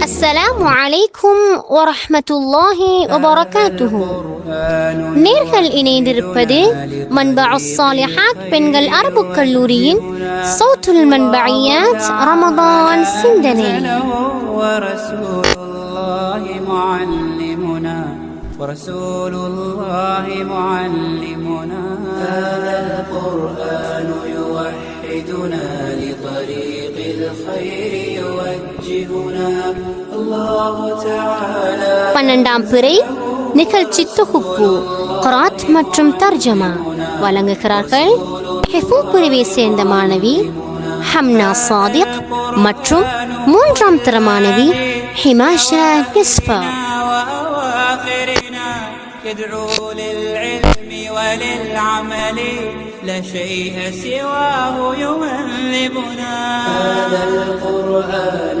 صدري அஸ்ஸலாமு அலைக்கும் வரஹ்மத்துல்லாஹி வபரகாத்துஹு நேர்கள் இணைந்திருப்பது மன்பா சாலிஹாத் பெண்கள் அரபுக் கல்லூரியின் சௌத்துல் மன்பையாத் ரமதான் சிந்தனை ورسول الله معلمنا ورسول الله معلمنا هذا القرآن يوحدنا لطريق الخير يوجهنا الله تعالى பன்னெண்டாம் பிறை நிகழ்ச்சி தொகுப்பு குராத் மற்றும் தர்ஜமா வழங்குகிறார்கள் ஹெஃபு பிரிவை சேர்ந்த மாணவி ஹம்னா சாதிக் மற்றும் மூன்றாம் தர மாணவி ஹிமாஷா இஸ்ஃபா وأواخرنا يدعو للعلم وللعمل لا شيء سواه يهذبنا هذا القرآن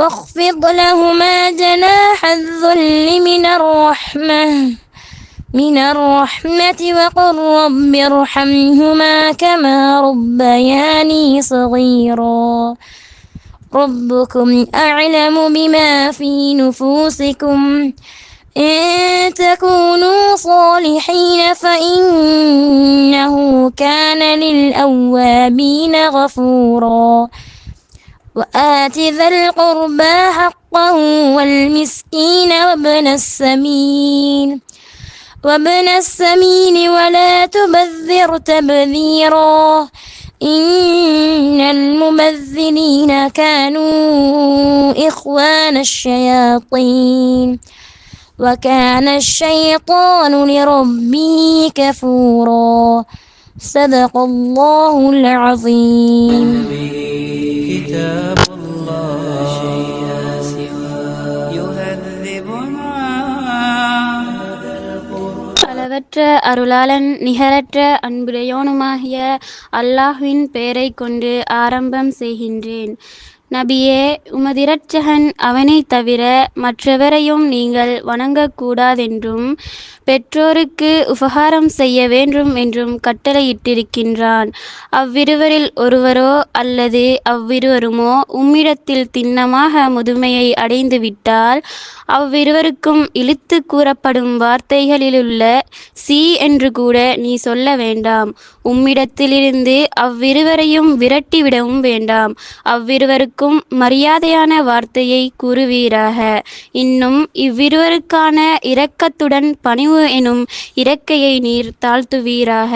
واخفض لهما جناح الذل من الرحمة من الرحمة وقل رب ارحمهما كما ربياني صغيرا. ربكم أعلم بما في نفوسكم إن تكونوا صالحين فإنه كان للأوابين غفورا. وآت ذا القربى حقه والمسكين وابن السبيل وابن السبيل ولا تبذر تبذيرا إن المبذرين كانوا إخوان الشياطين. وكان الشيطان لربه كفورا. صدق الله العظيم. كتاب الله لا شيء سواه يهذبنا அளவற்ற அருளாளன் நிகரற்ற அன்புடையோனுமாகிய அல்லாஹ்வின் பெயரைக் கொண்டு ஆரம்பம் செய்கின்றேன் நபியே உமதிரட்சகன் அவனைத் தவிர மற்றவரையும் நீங்கள் வணங்கக்கூடாதென்றும் பெற்றோருக்கு உபகாரம் செய்ய வேண்டும் என்றும் கட்டளையிட்டிருக்கின்றான். அவ்விருவரில் ஒருவரோ அல்லது அவ்விருவருமோ உம்மிடத்தில் திண்ணமாக முதுமையை அடைந்துவிட்டால் அவ்விருவருக்கும் இழுத்து கூறப்படும் வார்த்தைகளிலுள்ள சி என்று கூட நீ சொல்ல வேண்டாம். உம்மிடத்திலிருந்து அவ்விருவரையும் விரட்டிவிடவும் வேண்டாம். அவ்விருவருக்கும் மரியாதையான வார்த்தையை கூறுவீராக. இன்னும் இவ்விருவருக்கான இரக்கத்துடன் பணிவு எனும் இறக்கையை நீர் தாழ்த்துவீராக.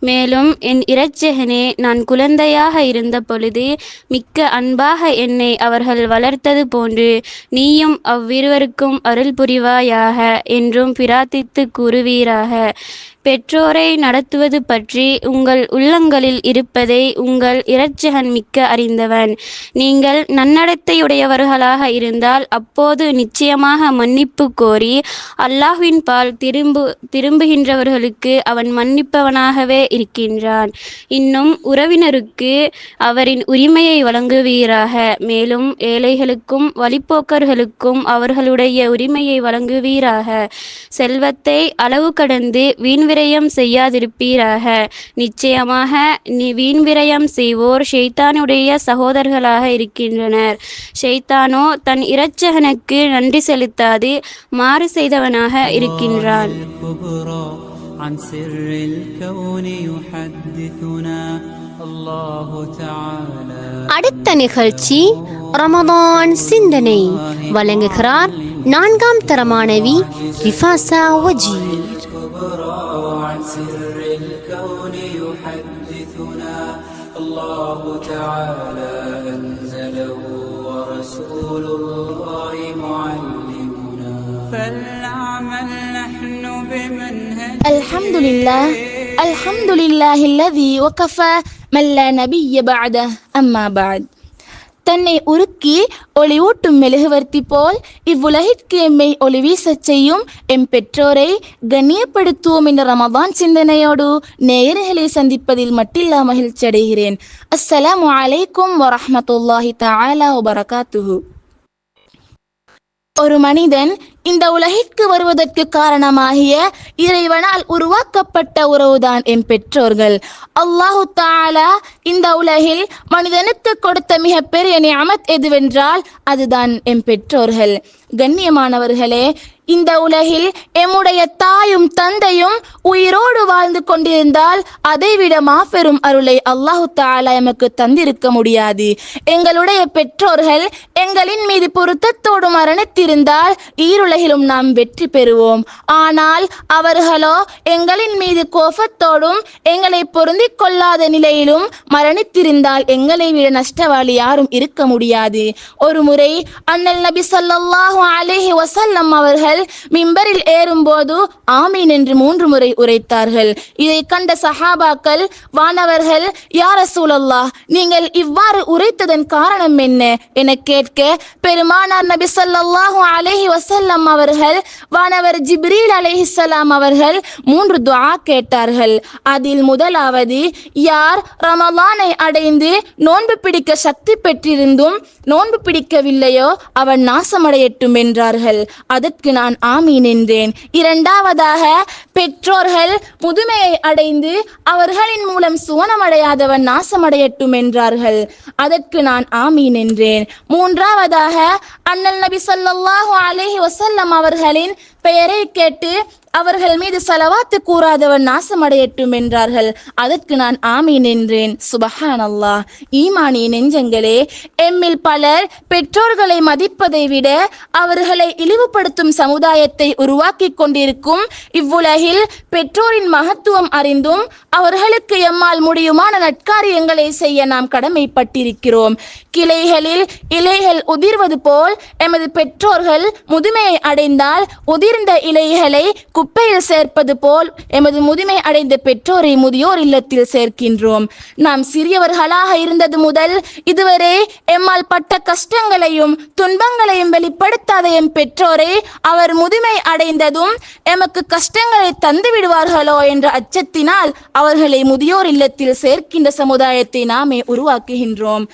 மேலும் என் இரட்சகனே நான் குழந்தையாக இருந்த பொழுது மிக்க அன்பாக என்னை அவர்கள் வளர்த்தது போன்று நீயும் அவ்விருவருக்கும் அருள் புரிவாயாக என்றும் பிரார்த்தித்து கூறுவீராக. பெற்றோரை நடத்துவது பற்றி உங்கள் உள்ளங்களில் இருப்பதை உங்கள் இரட்சகன் மிக்க அறிந்தவன். நீங்கள் நன்னடத்தையுடையவர்களாக இருந்தால் அப்போது நிச்சயமாக மன்னிப்பு கோரி அல்லாஹ்வின் பால் திரும்பு திரும்புகின்றவர்களுக்கு அவன் மன்னிப்பவனாகவே இருக்கின்றான். இன்னும் உறவினருக்கு அவரின் உரிமையை வழங்குவீராக. மேலும் ஏழைகளுக்கும் வழிப்போக்கர்களுக்கும் அவர்களுடைய உரிமையை வழங்குவீராக. செல்வத்தை அளவு கடந்து வீண் விரயம் செய்யாதிருப்பீராக நிச்சயமாக நீ வீண் விரயம் செய்வோர் ஷெய்தானுடைய சகோதரர்களாக இருக்கின்றனர் ஷெய்தானோ தன் இரட்சகனுக்கு நன்றி செலுத்தாது மாறு செய்தவனாக இருக்கின்றான் الكبرى عن سر الكون يحدثنا الله تعالى அடுத்த நிகழ்ச்சி ரமதான் சிந்தனை வழங்குகிறார் நான்காம் தர மாணவி ரிஃபாசா الكبرى عن سر الكون يحدثنا. الله تعالى أنزله ورسول الله معلمنا. فلنعمل نحن بمنهج الحمد لله الحمد لله الذي وكفى من لا نبي بعده أما بعد. தன்னை உருக்கி ஒளிவூட்டும் மெழுகுவர்த்தி போல் இவ்வுலகிற்கு எம்மை ஒளி வீசச் செய்யும் எம் பெற்றோரை கண்ணியப்படுத்துவோம் என்ற ரமதான் சிந்தனையோடு நேயர்களை சந்திப்பதில் மட்டில்லா மகிழ்ச்சி அடைகிறேன் அஸ்ஸலாமு அலைக்கும் வரமத்துல்லாஹி தாலா வபரகாத்துஹு. ஒரு மனிதன் இந்த உலகிற்கு வருவதற்கு காரணமாகிய இறைவனால் உருவாக்கப்பட்ட உறவுதான் என் பெற்றோர்கள். அல்லாஹு தாலா இந்த உலகில் மனிதனுக்கு கொடுத்த மிகப்பெரிய நியமத் எதுவென்றால் அதுதான் என் பெற்றோர்கள். கண்ணியமானவர்களே இந்த உலகில் எம்முடைய தாயும் தந்தையும் உயிரோடு வாழ்ந்து கொண்டிருந்தால் அதைவிட மாபெரும் அருளை அல்லாஹு தாலா எமக்கு தந்திருக்க முடியாது. எங்களுடைய பெற்றோர்கள் எங்களின் மீது பொருத்தத்தோடு மரணித்திருந்தால் உலகிலும் நாம் வெற்றி பெறுவோம். ஆனால் அவர்களோ எங்களின் மீது கோபத்தோடும் எங்களை பொருந்திக் கொள்ளாத நிலையிலும் மரணித்திருந்தால் எங்களை விட நஷ்டவாளி யாரும் இருக்க முடியாது. ஒரு முறை அண்ணல் நபி சொல்லாஹு அலேஹி வசல்லம் அவர்கள் மிம்பரில் ஏறும்போது ஆமீன் என்று மூன்று முறை உரைத்தார்கள். இதை கண்ட சஹாபாக்கள் வானவர்கள் யார் சூழல்லா நீங்கள் இவ்வாறு உரைத்ததன் காரணம் என்ன? என கேட்க பெருமானார் நபி சொல்லாஹு அலேஹி வசல்லம் வஸல்லம் அவர்கள் வானவர் ஜிப்ரீல் அலைஹிஸ்ஸலாம் அவர்கள் மூன்று துவா கேட்டார்கள். அதில் முதலாவது யார் ரமலானை அடைந்து நோன்பு பிடிக்க சக்தி பெற்றிருந்தும் நோன்பு பிடிக்கவில்லையோ அவன் நாசமடையட்டும் என்றார்கள். அதற்கு நான் ஆமீன் என்றேன். இரண்டாவதாக பெற்றோர்கள் முதுமையை அடைந்து அவர்களின் மூலம் சுவனமடையாதவன் நாசமடையட்டும் என்றார்கள். அதற்கு நான் ஆமீன் என்றேன். மூன்றாவதாக அண்ணல் நபி சொல்லாஹு அலேஹி வசல் அவர்களின் பெயரை கேட்டு அவர்கள் மீது சலவாத்து கூறாதவன் நாசமடையட்டும் என்றார்கள். அதற்கு நான் ஆமீன் என்றேன் சுபஹான் அல்லாஹ் ஈமானிய நெஞ்சங்களே எம்மில் பலர் பெற்றோர்களை மதிப்பதை விட அவர்களை இழிவுபடுத்தும் சமுதாயத்தை உருவாக்கி கொண்டிருக்கும் இவ்வுலகில் பெற்றோரின் மகத்துவம் அறிந்தும் அவர்களுக்கு எம்மால் முடியுமான நட்காரியங்களை செய்ய நாம் கடமைப்பட்டிருக்கிறோம். கிளைகளில் இலைகள் உதிர்வது போல் எமது பெற்றோர்கள் முதுமையை அடைந்தால் உதிர் உதிர்ந்த இலைகளை குப்பையில் சேர்ப்பது போல் எமது முதுமை அடைந்த பெற்றோரை முதியோர் இல்லத்தில் சேர்க்கின்றோம். நாம் சிறியவர்களாக இருந்தது முதல் இதுவரை எம்மால் பட்ட கஷ்டங்களையும் துன்பங்களையும் வெளிப்படுத்தாத எம் பெற்றோரை அவர் முதுமை அடைந்ததும் எமக்கு கஷ்டங்களை தந்து விடுவார்களோ என்ற அச்சத்தினால் அவர்களை முதியோர் இல்லத்தில் சேர்க்கின்ற சமுதாயத்தை நாமே உருவாக்குகின்றோம்.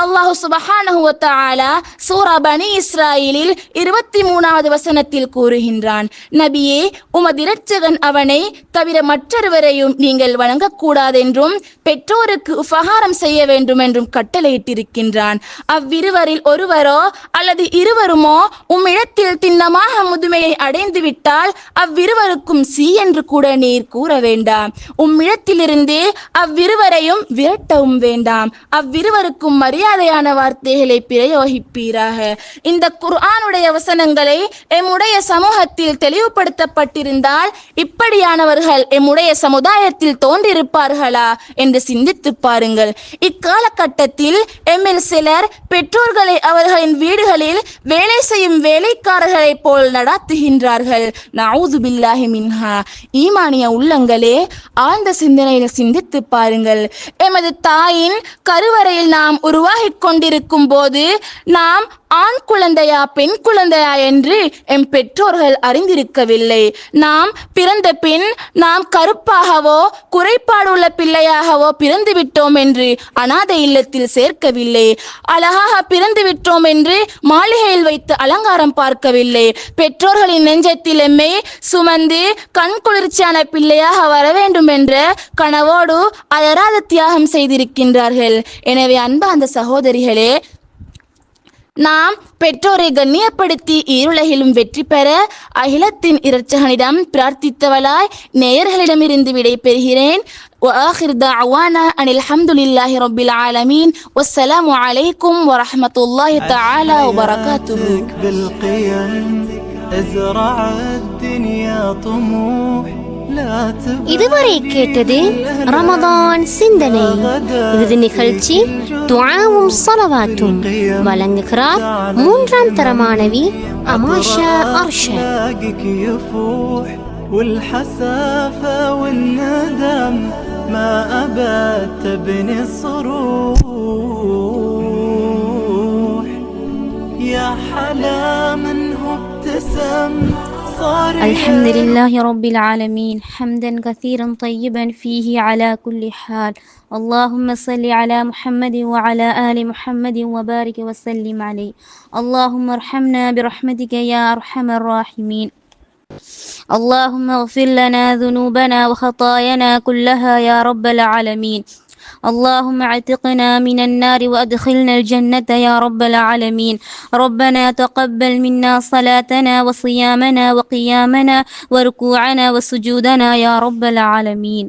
அல்லாஹு சுபஹானஹுவத்தாலா சூரா பனி இஸ்ராயிலில் இருபத்தி மூணாவது வசனத்தில் கூறுகின்றான். நபியே உமது இரட்சகன் அவனை தவிர மற்றொருவரையும் நீங்கள் வணங்கக்கூடாதென்றும் பெற்றோருக்கு உபகாரம் செய்ய வேண்டும் என்றும் கட்டளையிட்டிருக்கின்றான். அவ்விருவரில் ஒருவரோ அல்லது இருவருமோ உம்மிடத்தில் திண்ணமாக முதுமையை அடைந்து விட்டால் அவ்விருவருக்கும் சி என்று கூட நீர் கூற வேண்டாம். உம்மிடத்திலிருந்து அவ்விருவரையும் விரட்டவும் வேண்டாம். அவ்விருவருக்கும் மரியாதையான வார்த்தைகளை பிரயோகிப்பீராக. இந்த குர்ஆனுடைய வசனங்களை எம்முடைய சமூகத்தில் தெளிவுபடுத்தப்பட்டிருந்தால் இப்படியானவர்கள் எம்முடைய சமுதாயத்தில் தோன்றிருப்பார்களா என்று சிந்தித்து பாருங்கள். இக்காலகட்டத்தில் எம்மில் சிலர் பெற்றோர்களை அவர்களின் வீடுகளில் வேலை செய்யும் வேலைக்காரர்களைப் போல் நடாத்துகின்றார்கள். நவுது பில்லாஹி மின்ஹா. ஈமானிய உள்ளங்களே ஆழ்ந்த சிந்தனையில் சிந்தித்து பாருங்கள். எமது தாயின் கருவறையில் நாம் உருவா உருவாகிக் கொண்டிருக்கும் போது நாம் ஆண் குழந்தையா பெண் குழந்தையா என்று எம் பெற்றோர்கள் அறிந்திருக்கவில்லை. நாம் பிறந்த பின் நாம் கருப்பாகவோ குறைபாடு உள்ள பிள்ளையாகவோ பிறந்து விட்டோம் என்று அனாதை இல்லத்தில் சேர்க்கவில்லை. அழகாக பிறந்து விட்டோம் என்று மாளிகையில் வைத்து அலங்காரம் பார்க்கவில்லை. பெற்றோர்களின் நெஞ்சத்தில் எம்மை சுமந்து கண் குளிர்ச்சியான பிள்ளையாக வர வேண்டும் என்ற கனவோடு அயராத தியாகம் செய்திருக்கின்றார்கள். எனவே அன்பா அந்த சகோதரிகளே நாம் பெற்றோரை கண்ணியப்படுத்தி ஈருலகிலும் வெற்றி பெற அகிலத்தின் இரட்சகனிடம் பிரார்த்தித்தவளாய் நேயர்களிடமிருந்து விடை பெறுகிறேன் وآخر دعوانا أن الحمد لله رب العالمين والسلام عليكم ورحمة الله تعالى وبركاته حياتك بالقيم ازرع الدنيا طموح لا تبقى இதுவரை கேட்டது ரமதான் சிந்தனை இது நிகழ்ச்சி துஆவும் ஸலவாத்தும் வழங்குகிறார் மூன்றாம் தர மாணவி அமாஷா அர்ஷா باقيك يفوح والحسافة والندم ما أبد تبني الصروح يا حلا من هو ابتسم صار الحمد لله رب العالمين. حمدا كثيرا طيبا فيه على كل حال. اللهم صل على محمد وعلى آل محمد وبارك وسلم عليه. اللهم ارحمنا برحمتك يا أرحم الراحمين. اللهم اغفر لنا ذنوبنا وخطايانا كلها يا رب العالمين. اللهم اعتقنا من النار وادخلنا الجنة يا رب العالمين ربنا تقبل منا صلاتنا وصيامنا وقيامنا وركوعنا وسجودنا يا رب العالمين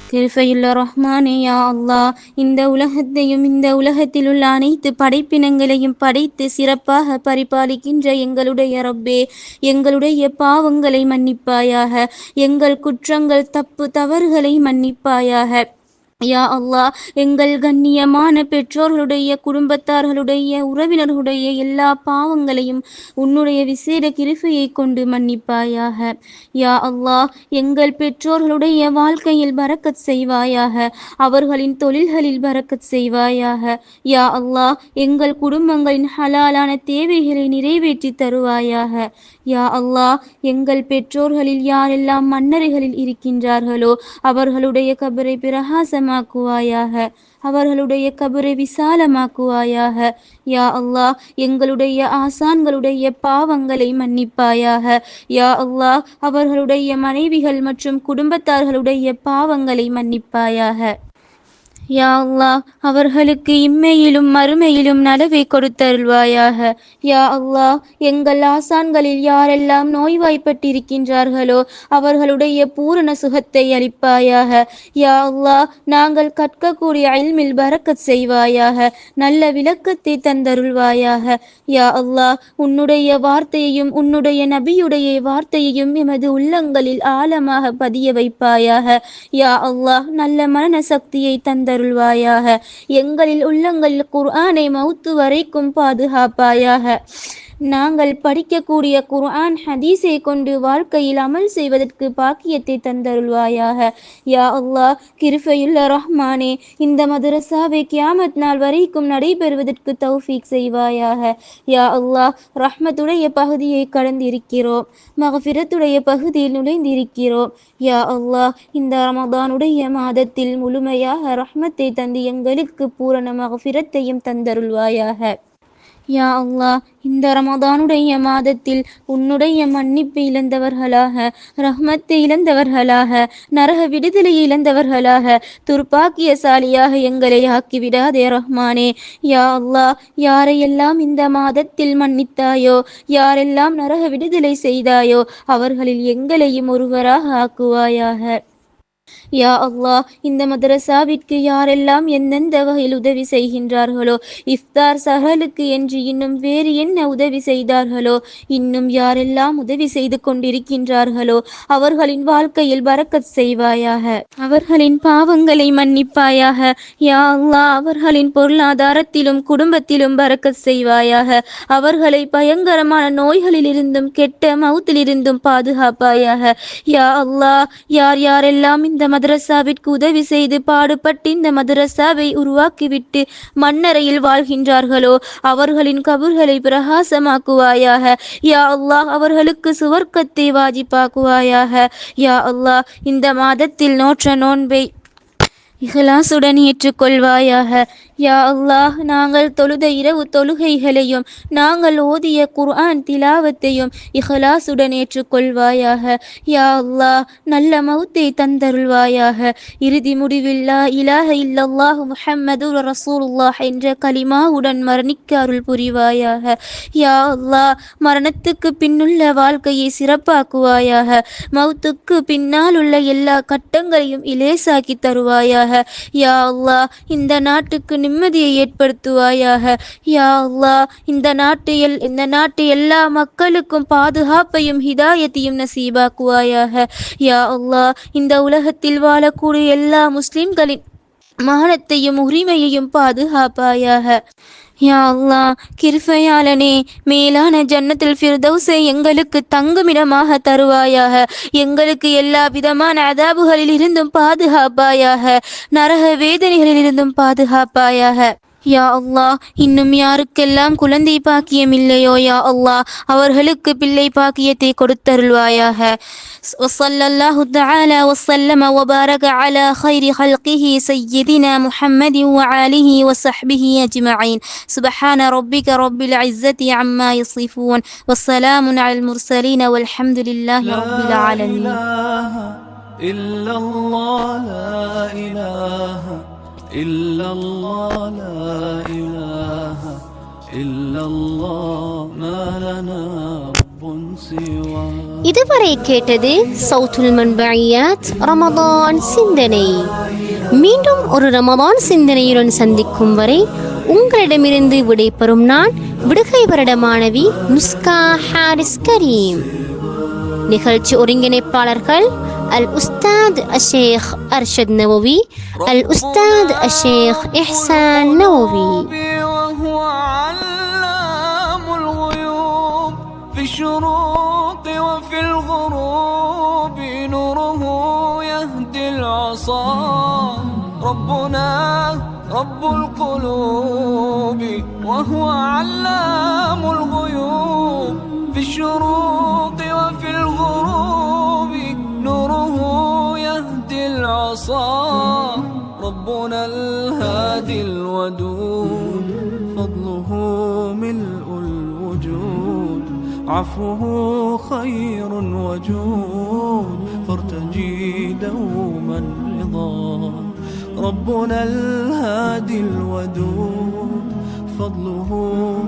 கிருபையுள்ள ரஹ்மானே யா அல்லாஹ் இந்த உலகத்தையும் இந்த உலகத்தில் உள்ள அனைத்து படைப்பினங்களையும் படைத்து சிறப்பாக பரிபாலிக்கின்ற எங்களுடைய ரப்பே எங்களுடைய பாவங்களை மன்னிப்பாயாக எங்கள் குற்றங்கள் தப்பு தவறுகளை மன்னிப்பாயாக யா அல்லாஹ் எங்கள் கண்ணியமான பெற்றோர்களுடைய குடும்பத்தார்களுடைய உறவினர்களுடைய எல்லா பாவங்களையும் உன்னுடைய விசேட கிருபையை கொண்டு மன்னிப்பாயாக. யா அல்லாஹ் எங்கள் பெற்றோர்களுடைய வாழ்க்கையில் பறக்கத் செய்வாயாக. அவர்களின் தொழில்களில் பறக்கத் செய்வாயாக. யா அல்லாஹ் எங்கள் குடும்பங்களின் ஹலாலான தேவைகளை நிறைவேற்றி தருவாயாக. யா அல்லாஹ் எங்கள் பெற்றோர்களில் யாரெல்லாம் மன்னர்களில் இருக்கின்றார்களோ அவர்களுடைய கபரை பிரகாசமாக்குவாயாக. அவர்களுடைய கபரை விசாலமாக்குவாயாக. யா அல்லாஹ் எங்களுடைய ஆசான்களுடைய பாவங்களை மன்னிப்பாயாக. யா அல்லாஹ் அவர்களுடைய மனைவிகள் மற்றும் குடும்பத்தார்களுடைய பாவங்களை மன்னிப்பாயாக. யா அல்லாஹ் அவர்களுக்கு இம்மையிலும் மறுமையிலும் நலவை கொடுத்தருள்வாயாக. யா அல்லாஹ் எங்கள் ஆசான்களில் யாரெல்லாம் நோய்வாய்ப்பட்டிருக்கின்றார்களோ அவர்களுடைய பூரண சுகத்தை அளிப்பாயாக. யா அல்லாஹ் நாங்கள் கற்கக்கூடிய அயல்மில் பறக்கச் செய்வாயாக நல்ல விளக்கத்தை தந்தருள்வாயாக. யா அல்லாஹ் உன்னுடைய வார்த்தையையும் உன்னுடைய நபியுடைய வார்த்தையையும் எமது உள்ளங்களில் ஆழமாக பதிய வைப்பாயாக. யா அல்லாஹ் நல்ல மன சக்தியை தந்த தந்தருள்வாயாக எங்களில் உள்ளங்களில் குர்ஆனை மவுத்து வரைக்கும் பாதுகாப்பாயாக. நாங்கள் படிக்கக்கூடிய குர்ஆன் ஹதீஸை கொண்டு வாழ்க்கையில் அமல் செய்வதற்கு பாக்கியத்தை தந்தருள்வாயாக. யா அல்லாஹ் கிருபையுள்ள ரஹ்மானே இந்த மதரசாவை கியாமத் நாள் வரைக்கும் நடைபெறுவதற்கு தௌஃபீக் செய்வாயாக. யா அல்லாஹ் ரஹ்மத்துடைய பகுதியை கடந்திருக்கிறோம். மகஃபிரத்துடைய பகுதியில் நுழைந்திருக்கிறோம். யா அல்லாஹ் இந்த ரமதானுடைய மாதத்தில் முழுமையாக ரஹ்மத்தை தந்து எங்களுக்கு பூரண மகஃபிரத்தையும் தந்தருள்வாயாக. யா அல்லாஹ் இந்த ரமதானுடைய மாதத்தில் உன்னுடைய மன்னிப்பு இழந்தவர்களாக ரஹ்மத்தை இழந்தவர்களாக நரக விடுதலை இழந்தவர்களாக துர்ப்பாக்கியசாலியாக எங்களை ஆக்கிவிடாதே ரஹ்மானே. யா அல்லாஹ் யாரையெல்லாம் இந்த மாதத்தில் மன்னித்தாயோ யாரெல்லாம் நரக விடுதலை செய்தாயோ அவர்களில் எங்களையும் ஒருவராக ஆக்குவாயாக. யா அல்லாஹ் இந்த மதரசாவிற்கு யாரெல்லாம் எந்தெந்த வகையில் உதவி செய்கின்றார்களோ இஃப்தார் சஹலுக்கு என்று இன்னும் வேறு என்ன உதவி செய்தார்களோ இன்னும் யாரெல்லாம் உதவி செய்து கொண்டிருக்கின்றார்களோ அவர்களின் வாழ்க்கையில் பறக்கத் செய்வாயாக. அவர்களின் பாவங்களை மன்னிப்பாயாக. யா அல்லாஹ் அவர்களின் பொருளாதாரத்திலும் குடும்பத்திலும் பறக்கத் செய்வாயாக. அவர்களை பயங்கரமான நோய்களிலிருந்தும் கெட்ட மவுத்திலிருந்தும் பாதுகாப்பாயாக. யா அல்லாஹ் யார் யாரெல்லாம் இந்த மத மதரசாவிற்கு உதவி செய்து பாடுபட்டு இந்த மதரசாவை உருவாக்கிவிட்டு மண்ணறையில் வாழ்கின்றார்களோ அவர்களின் கபர்களை பிரகாசமாக்குவாயாக. யா அல்லாஹ் அவர்களுக்கு சுவர்க்கத்தை வாஜிப்பாக்குவாயாக. யா அல்லாஹ் இந்த மாதத்தில் நோற்ற நோன்பை இஹ்லாசுடன் ஏற்றுக்கொள்வாயாக. யா அல்லாஹ் நாங்கள் தொழுத இரவு தொழுகைகளையும் நாங்கள் ஓதிய குர்ஆன் திலாவத்தையும் இஹலாசுடன் ஏற்றுக்கொள்வாயாக. யா அல்லாஹ் நல்ல மௌத்தை தந்தருள்வாயாக. இறுதி முடிவில்லா இலாஹ இல்லல்லாஹ் முஹம்மது ரசூலுல்லாஹ் என்ற கலிமாவுடன் மரணிக்க அருள் புரிவாயாக. யா அல்லாஹ் மரணத்துக்கு பின்னுள்ள வாழ்க்கையை சிறப்பாக்குவாயாக. மௌத்துக்கு பின்னால் உள்ள எல்லா கட்டங்களையும் இலேசாக்கி தருவாயாக. யா அல்லா இந்த நாட்டுக்கு நிம்மதியை ஏற்படுத்துவாயாக. யா அல்லா இந்த நாட்டு எல் இந்த நாட்டு எல்லா மக்களுக்கும் பாதுகாப்பையும் ஹிதாயத்தையும் நசீபாக்குவாயாக. யா அல்லாஹ் இந்த உலகத்தில் வாழக்கூடிய எல்லா முஸ்லிம்களின் மானத்தையும் உரிமையையும் பாதுகாப்பாயாக. யா அல்லாஹ் கிருபையாளனே மேலான ஜன்னத்தில் ஃபிர்தௌஸை எங்களுக்கு தங்குமிடமாக தருவாயாக. எங்களுக்கு எல்லா விதமான அதாபுகளில் இருந்தும் பாதுகாப்பாயாக நரக வேதனைகளில் இருந்தும் பாதுகாப்பாயாக. யா அல்லாஹ் இன்னும் யாருக்கெல்லாம் குழந்தை பாக்கியம் இல்லையோ யா அல்லாஹ் அவர்களுக்கு பிள்ளை பாக்கியத்தை கொடுத்தருள்வாயாக وصلى الله تعالى وسلم وبارك على خير خلقه سيدنا محمد وعاله وصحبه أجمعين سبحان ربك رب العزة عما يصفون والسلام على المرسلين والحمد لله رب العالمين إله إلا الله لا إله إلا الله لا إله إلا الله ما لنا رب سواه இதுவரை கேட்டது சவுத்துல் மன்பழியாத் ரமதான் சிந்தனை மீண்டும் ஒரு ரமதான் சிந்தனையுடன் சந்திக்கும் வரை உங்களிடமிருந்து விடைபெறும் நான் விடுகை வருட மாணவி முஸ்கா ஹாரிஸ் கரீம் நிகழ்ச்சி ஒருங்கிணைப்பாளர்கள் الأستاذ الشيخ أرشد نووي الأستاذ الشيخ إحسان نووي. وهو علام الغيوب في الشروق وفي الغروب نوره يهدي العصا. ربنا رب القلوب وهو علام الغيوب. ربنا الهادي الودود. فضله ملء الوجود. عفوه خير وجود. فارتجي دوما رضا. ربنا الهادي الودود. فضله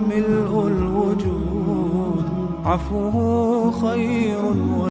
ملء الوجود. عفوه خير